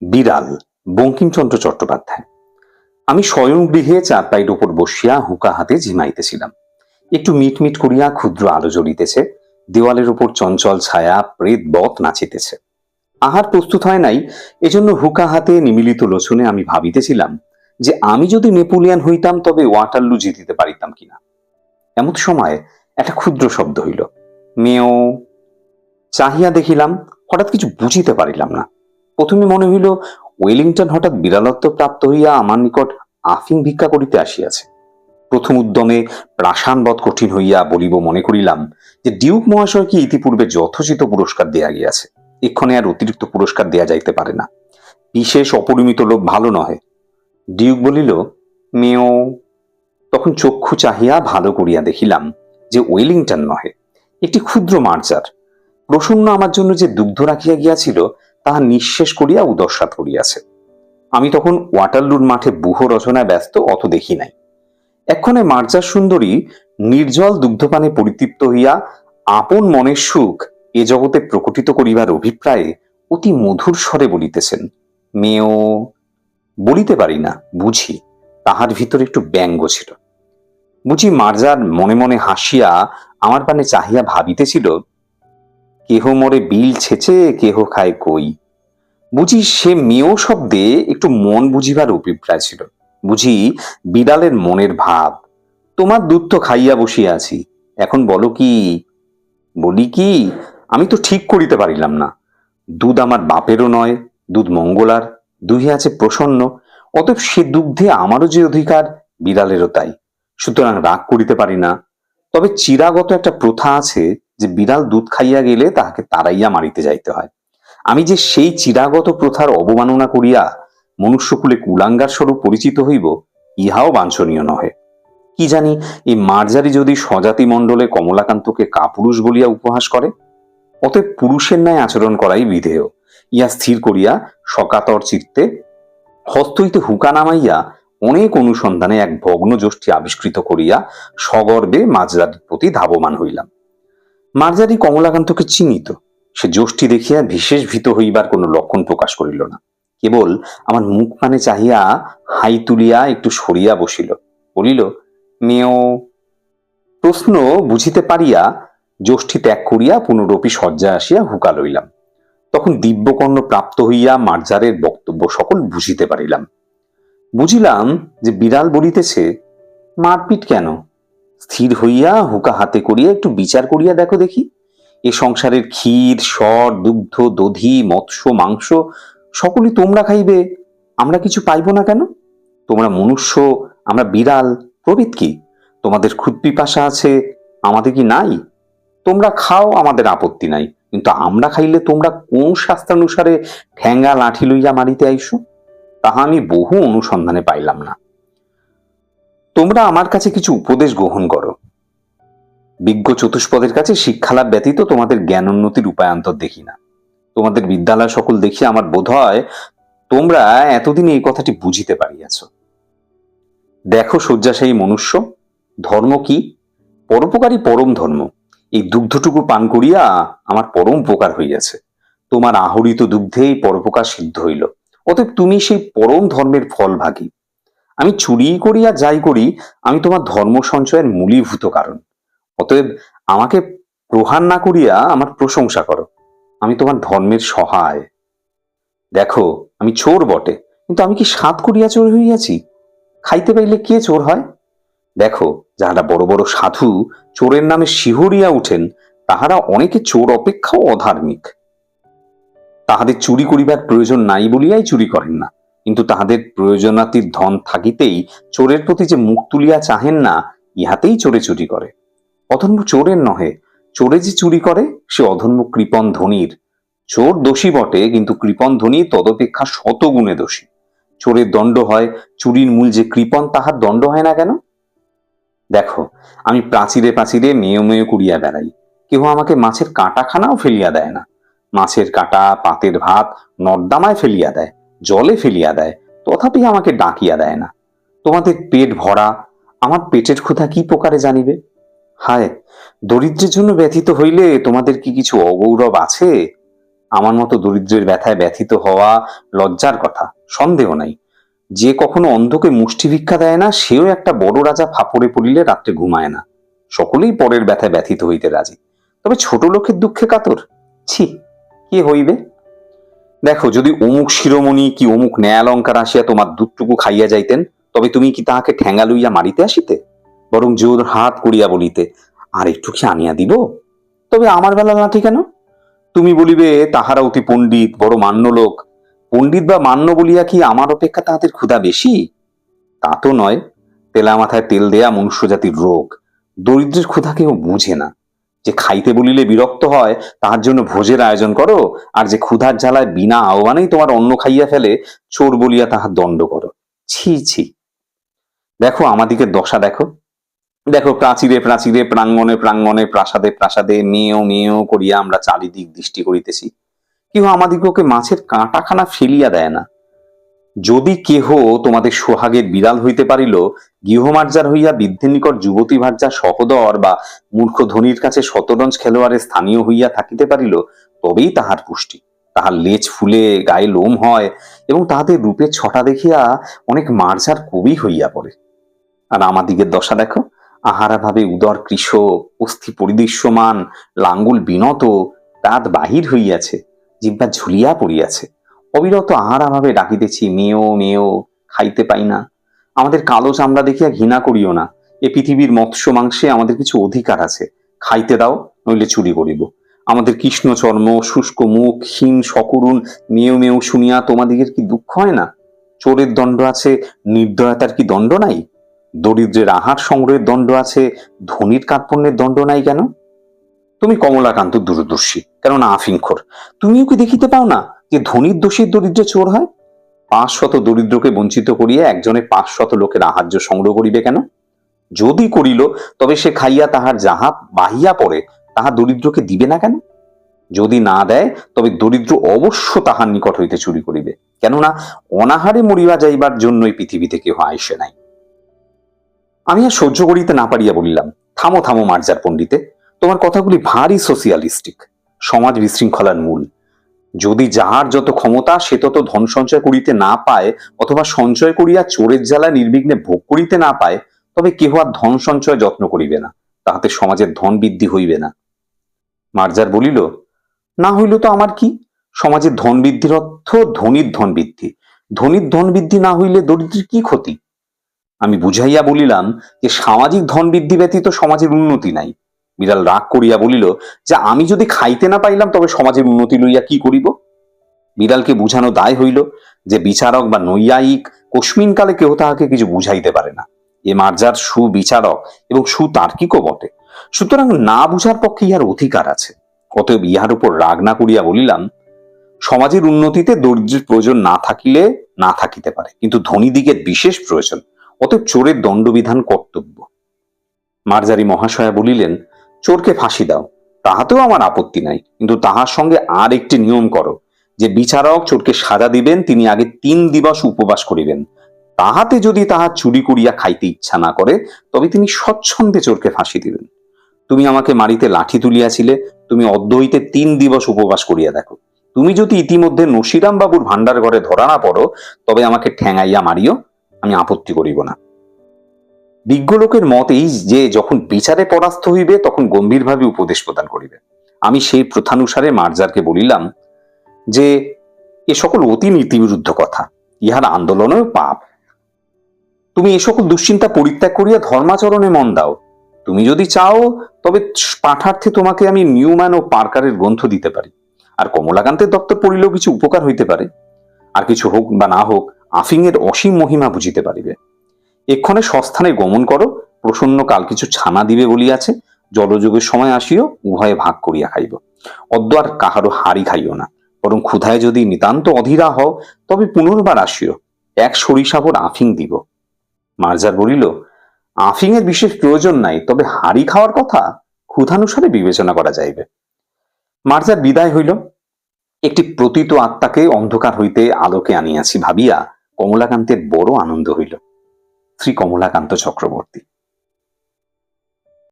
বিড়াল, বঙ্কিমচন্দ্র চট্টোপাধ্যায়। আমি স্বয়ং গৃহে চারপাইয়ের উপর বসিয়া হুকা হাতে ঝিমাইতেছিলাম। একটু মিটমিট করিয়া ক্ষুদ্র আলো জ্বলিতেছে, দেওয়ালের উপর চঞ্চল ছায়া, প্রেত বত নাচিতেছে। আহার প্রস্তুত হয় নাই, এজন্য হুকা হাতে নিমিলিত লোচনে আমি ভাবিতেছিলাম যে আমি যদি নেপোলিয়ান হইতাম, তবে ওয়াটারলু জিতিতে পারিতাম কিনা। এমন সময় একটা ক্ষুদ্র শব্দ হইল। মেও, চাহিয়া দেখিলাম, হঠাৎ কিছু বুঝিতে পারিলাম না। প্রথমে মনে হইল, ওয়েলিংটন হঠাৎ বিড়ালত্ব প্রাপ্ত হইয়া আমার নিকট আফিং ভিক্ষা করিতে আসিয়াছে। প্রথম উদ্যমে প্রাসানবধ কঠিন হইয়া বলিব মনে করিলাম যে, ডিউক মহাশয়কে ইতিপূর্বে যথোচিত পুরস্কার দেয়া গিয়াছে। এক্ষণে আর অতিরিক্ত পুরস্কার দেয়া যাইতে পারে না। বিশেষ অপরিমিত লোক ভালো নহে। ডিউক বলিল, মেও, তখন চক্ষু চাহিয়া ভালো করিয়া দেখিলাম যে, ওয়েলিংটন নহে। একটি ক্ষুদ্র মার্জার। প্রসন্ন আমার জন্য যে দুগ্ধ রাখিয়া গিয়াছিল তাহা নিঃশেষ করিয়া উদস্বাত করিয়াছে। আমি তখন ওয়াটারলুর মাঠে বুহ রচনায় ব্যস্ত অত দেখি নাই। এক্ষণে মার্জার সুন্দরী নির্জল দুগ্ধপানে পরিতৃপ্ত হইয়া আপন মনের সুখ এ জগতে প্রকটিত করিবার অভিপ্রায়ে অতি মধুর স্বরে বলিতেছেন, মেয়েও, বলিতে পারি না, বুঝি, তাহার ভিতরে একটু ব্যঙ্গ ছিল। বুঝি মার্জার মনে মনে হাসিয়া আমার পানে চাহিয়া ভাবিতেছিল কেহ মরে বিল ছেচে, কেহ খায় কই। বুঝি সে মেয়েও শব্দে একটু মন বুঝিবার অভিপ্রায় ছিল। বুঝি বিড়ালের মনের ভাব। তোমার দুধ তো খাইয়া বসিয়া আছি। এখন বলো কি? বলি কি? আমি তো ঠিক করিতে পারিলাম না। দুধ আমার বাপেরও নয়, দুধ মঙ্গলার দুহে আছে প্রসন্ন। অতএব সে দুগ্ধে আমারও যে অধিকার, বিড়ালেরও তাই। সুতরাং রাগ করিতে পারি না। তবে চিরাগত একটা প্রথা আছে যে বিড়াল দুধ খাইয়া গেলে তাহাকে তাড়াইয়া মারিতে যাইতে হয়। আমি যে সেই চিরাগত প্রথার অবমাননা করিয়া মনুষ্যকুলে কুলাঙ্গার স্বরূপ পরিচিত হইব, ইহাও বাঞ্ছনীয় নহে। কি জানি, এই মার্জারি যদি স্বজাতি মণ্ডলে কমলাকান্তকে কাপুরুষ বলিয়া উপহাস করে? অতএব পুরুষের ন্যায় আচরণ করাই বিধেয়। ইহা স্থির করিয়া সকাতর চিত্তে হস্ত হইতে হুকা নামাইয়া অনেক অনুসন্ধানে এক ভগ্ন যষ্টি আবিষ্কৃত করিয়া সগর্বে মাঝরাটির প্রতি ধাবমান হইলাম। মার্জারি কমলাকান্তকে চিনিত। সে যষ্টি দেখিয়া বিশেষ ভীত হইবার কোনো লক্ষণ প্রকাশ করিল না। কেবল আমার মুখ পানে চাহিয়া হাই তুলিয়া একটু সরিয়া বসিল। বলিল মেয় প্রশ্ন বুঝিতে পারিয়া যষ্টি ত্যাগ করিয়া পুনরপি শয্যা আসিয়া হুকা লইলাম। তখন দিব্যকর্ণ প্রাপ্ত হইয়া মার্জারের বক্তব্য সকল বুঝিতে পারিলাম। বুঝিলাম যে বিড়াল বলিতেছে, মারপিট কেন? স্থির হইয়া হুকা হাতে করিয়া একটু বিচার করিয়া দেখো দেখি। এ সংসারের ক্ষীর, সর, দুগ্ধ, দধি, মৎস্য, মাংস, সকলই তোমরা খাইবে। আমরা কিছু পাইব না কেন? তোমরা মনুষ্য, আমরা বিড়াল, প্রভৃত কি? তোমাদের ক্ষুদ্পিপাসা আছে, আমাদের কি নাই? তোমরা খাও, আমাদের আপত্তি নাই। কিন্তু আমরা খাইলে তোমরা কোন শাস্ত্রানুসারে ঠ্যাঙ্গা লাঠি লইয়া মারিতে আইসো? তাহা আমি বহু অনুসন্ধানে পাইলাম না। তোমরা আমার কাছে কিছু উপদেশ গ্রহণ করো। বিজ্ঞ চতুষ্পদের কাছে শিক্ষালাভ ব্যতীত তোমাদের জ্ঞান উন্নতির উপায়ান্তর দেখি না। তোমাদের বিদ্যালয় সকল দেখি আমার বোধ হয় তোমরা এতদিন এই কথাটি বুঝিতে পারিয়াছ। দেখো শয্যাশায়ী মনুষ্য, ধর্ম কি? পরোপকারী পরম ধর্ম। এই দুগ্ধটুকু পান করিয়া আমার পরম উপকার হইয়াছে। তোমার আহরিত দুগ্ধেই পরোপকার সিদ্ধ হইল। অতএব তুমি সেই পরম ধর্মের ফল ভাগী। আমি চুরি করিয়া যাই করি, আমি তোমার ধর্ম সঞ্চয়ের মূলীভূত কারণ। অতএব আমাকে প্রহার না করিয়া আমার প্রশংসা করো। আমি তোমার ধর্মের সহায়। দেখো, আমি চোর বটে, কিন্তু আমি কি সাত করিয়া চোর হইয়াছি? খাইতে পাইলে কে চোর হয়? দেখো, যাহারা বড় বড় সাধু চোরের নামে শিহরিয়া উঠেন, তাহারা অনেকে চোর অপেক্ষাও অধার্মিক। তাহাদের চুরি করিবার প্রয়োজন নাই বলিয়াই চুরি করেন না। কিন্তু তাহাদের প্রয়োজনাতির ধন থাকিতেই চোরের প্রতি যে মুখ তুলিয়া চাহেন না, ইহাতেই চোরে চুরি করে। অধর্ম চোরের নহে, চোরে যে চুরি করে, সে অধর্ম কৃপণ ধনির। চোর দোষী বটে, কিন্তু কৃপণ ধনী তদপেক্ষা শত গুণে দোষী। চোরের দণ্ড হয়, চুরির মূল যে কৃপণ, তাহার দণ্ড হয় না কেন? দেখো, আমি প্রাচীরে প্রাচীরে মেয়ে মেয়ে করিয়া বেড়াই। কেহ আমাকে মাছের কাঁটাখানাও ফেলিয়া দেয় না। মাছের কাঁটা, পাতের ভাত নর্দামায় ফেলিয়া দেয়। জলে ফেলিয়া দেয়, তথাপি আমাকে ডাকিয়া দেয় না। তোমাদের পেট ভরা, আমার পেটের ক্ষুধা কি প্রকারে জানিবে? হায়, দরিদ্রের জন্য ব্যথিত হইলে তোমাদের কি কিছু অগৌরব আছে? আমার মতো দরিদ্রের ব্যথায় ব্যথিত হওয়া লজ্জার কথা, সন্দেহ নাই। যে কখনো অন্ধকে মুষ্টি ভিক্ষা দেয় না, সেও একটা বড় রাজা ফাপড়ে পড়িলে রাত্রে ঘুমায় না। সকলেই পরের ব্যথায় ব্যথিত হইতে রাজি। তবে ছোট লোকের দুঃখে কাতর? ছি, কে হইবে? দেখো, যদি অমুক শিরোমণি কি অমুক ন্যায়ালঙ্কার আসিয়া তোমার দুধটুকু খাইয়া যাইতেন, তবে তুমি কি তাহাকে ঠেঙ্গা লইয়া মারিতে আসিতে? বরং জোর হাত করিয়া বলিতে, আর, একটু কি আনিয়া দিব? তবে আমার বেলা লাঠি কেন? তুমি বলিবে, তাহারা অতি পণ্ডিত, বড় মান্য লোক পণ্ডিত বা মান্য বলিয়া কি আমার অপেক্ষা তাহাদের ক্ষুধা বেশি? তা তো নয়, তেলা মাথায় তেল দেয়া মনুষ্য জাতির রোগ। দরিদ্রের ক্ষুধা কেউ বুঝে না। যে খাইতে বলিলে বিরক্ত হয়, তাহার জন্য ভোজের আয়োজন করো, আর যে ক্ষুধার জ্বালায় বিনা আহ্বানেই তোমার অন্ন খাইয়া ফেলে, চোর বলিয়া তাহার দণ্ড করো। ছি ছি। দেখো আমাদিকে দশা দেখো। দেখো, প্রাচীরে প্রাচীরে, প্রাঙ্গণে প্রাঙ্গণে, প্রাসাদে প্রাসাদে মেয়েও মেয়েও করিয়া আমরা চারিদিক দৃষ্টি করিতেছি। কেউ আমাদিগকে মাছের কাঁটাখানা ফেলিয়া দেয় না। যদি কেহ তোমাদের সোহাগের বিড়াল হইতে পারিল, গৃহমার্জার হইয়া বৃদ্ধের নিকট যুবতী ভার্যা সহদর বা মূর্খ ধনির কাছে শতরঞ্জ খেলোয়াড়ের স্থানীয় হইয়া থাকিতে পারিল, তবেই তাহার পুষ্টি। তাহার লেজ ফুলে, গায়ে লোম হয় এবং তাহাদের রূপের ছটা দেখিয়া অনেক মার্জার কবি হইয়া পড়ে। আর আমাদিগের দশা দেখো আহারা ভাবে উদর কৃষ, অস্থি পরিদৃশ্যমান, লাঙ্গুল বিনত, দাঁত বাহির হইয়াছে জিব্বা ঝুলিয়া পড়িয়াছে। অবিরত আহারা ভাবে ডাকিতেছি, মেয়েও মেয়েও খাইতে পাই না। আমাদের কালো চামড়া দেখিয়া ঘৃণা করিও না। এ পৃথিবীর মৎস্য মাংসে আমাদের কিছু অধিকার আছে। খাইতে দাও, নইলে চুরি করিব। আমাদের কৃষ্ণ চর্ম, শুষ্ক মুখ হীন সকরুণ, মেয়েও মেয়েও শুনিয়া তোমাদিগের কি দুঃখ হয় না? চোরের দণ্ড আছে, নির্দয়তার কি দণ্ড নাই? দরিদ্রের আহার সংগ্রহের দণ্ড আছে, ধনির কার্পণ্যের দণ্ড নাই কেন? তুমি কমলাকান্ত দূরদর্শী, কেননা আফিংখোর তুমিও কি দেখিতে পাও না? যে ধনির দোষীর দরিদ্র চোর হয়? পাঁচ শত দরিদ্রকে বঞ্চিত করিয়া একজনে পাঁচ শত লোকের আহার্য সংগ্রহ করিবে কেন? যদি করিল, তবে সে খাইয়া তাহার যাহা বাহিয়া পড়ে, তাহা দরিদ্রকে দিবে না কেন? যদি না দেয়, তবে দরিদ্র অবশ্য তাহার নিকট হইতে চুরি করিবে। কেননা, অনাহারে মরিয়া যাইবার জন্যই পৃথিবীতে কেহ আইসে নাই। আমি আর সহ্য করিতে না পারিয়া বলিলাম, থামো থামো মার্জার পণ্ডিতে, তোমার কথাগুলি ভারী সোশিয়ালিস্টিক সমাজ বিশৃঙ্খলার মূল। যদি যাহার যত ক্ষমতা, সে তত ধন সঞ্চয় করিতে না পায় অথবা সঞ্চয় করিয়া চোরের জ্বালা নির্বিঘ্নে ভোগ করিতে না পায়, তবে কেহ আর ধন সঞ্চয় যত্ন করিবে না, তাহাতে সমাজের ধন বৃদ্ধি হইবে না। মার্জার বলিল, না হইল তো আমার কি? সমাজের ধন বৃদ্ধির অর্থ ধনির ধন বৃদ্ধি। ধনির ধন বৃদ্ধি না হইলে দরিদ্রের কি ক্ষতি? আমি বুঝাইয়া বলিলাম যে সামাজিক ধন বৃদ্ধি ব্যতীত সমাজের উন্নতি নাই। বিড়াল রাগ করিয়া বলিল, যে আমি যদি খাইতে না পাইলাম তবে সমাজের উন্নতি লইয়া কি করিব? বিড়ালকে বুঝানো দায় হইল যে, বিচারক বা নৈয়ায়িক কস্মিনকালে কেহ তাহাকে কিছু বুঝাইতে পারে না। এ মার্জার সুবিচারক এবং সুতার্কিকও বটে। সুতরাং না বুঝার পক্ষে ইহার অধিকার আছে। অতএব ইহার উপর রাগ না করিয়া বলিলাম, সমাজের উন্নতিতে দরিদ্রের প্রয়োজন না থাকিলে না থাকিতে পারে। কিন্তু ধনী দিকের বিশেষ প্রয়োজন, অতএব চোরের দণ্ডবিধান কর্তব্য। মার্জারি মহাশয়া বলিলেন চোরকে ফাঁসি দাও। তাহাতেও আমার আপত্তি নাই। কিন্তু তাহার সঙ্গে আর একটি নিয়ম করো, যে বিচারক চোরকে সাজা দিবেন, তিনি আগে তিন দিবস উপবাস করিবেন। তাহাতে যদি তাহার চুরি করিয়া খাইতে ইচ্ছা না করে, তবে তিনি স্বচ্ছন্দে চোরকে ফাঁসি দিবেন। তুমি আমাকে মারিতে লাঠি তুলিয়াছিলে, তুমি অদ্য তিন দিবস উপবাস করিয়া দেখো। তুমি যদি ইতিমধ্যে নসিরাম বাবুর ভান্ডার ঘরে ধরা না পড়ো, তবে আমাকে ঠ্যাঙাইয়া মারিও, আমি আপত্তি করিব না। বিজ্ঞ লোকের এই যে যখন বিচারে পরাস্ত হইবে, তখন গম্ভীরভাবে উপদেশ প্রদান করিবে। আমি সেই প্রথানুসারে মার্জারকে বলিলাম যে, এ সকল অতি নীতিবিরুদ্ধ কথা, ইহার আন্দোলনেও পাপ। তুমি এ সকল দুশ্চিন্তা পরিত্যাগ করিয়া ধর্মাচরণে মন দাও। তুমি যদি চাও, তবে পাঠার্থে তোমাকে আমি নিউম্যান ও পার্কারের গ্রন্থ দিতে পারি। আর কমলাকান্তের দপ্তর পড়িলেও কিছু উপকার হইতে পারে। আর কিছু হোক বা না হোক, আফিংয়ের অসীম মহিমা বুঝিতে পারিবে। এক্ষণে সস্থানে গমন করো, প্রসন্ন কাল কিছু ছানা দিবে বলিয়াছে, জলযোগের সময় আসিও, উভয়ে ভাগ করিয়া খাইব। অদ্য আর কাহারও হাড়ি খাইও না, বরং ক্ষুধায় যদি নিতান্ত অধীরা হও, তবে পুনর্বার আসিও, এক সরিষাবর আফিং দিব। মার্জার বলিল, আফিংয়ের বিশেষ প্রয়োজন নাই, তবে হাড়ি খাওয়ার কথা ক্ষুধানুসারে বিবেচনা করা যাইবে। মার্জার বিদায় হইল। একটি প্রতীত আত্মাকে অন্ধকার হইতে আলোকে আনিয়াছি ভাবিয়া কমলাকান্তের বড় আনন্দ হইল। শ্রী কমলাকান্ত চক্রবর্তী।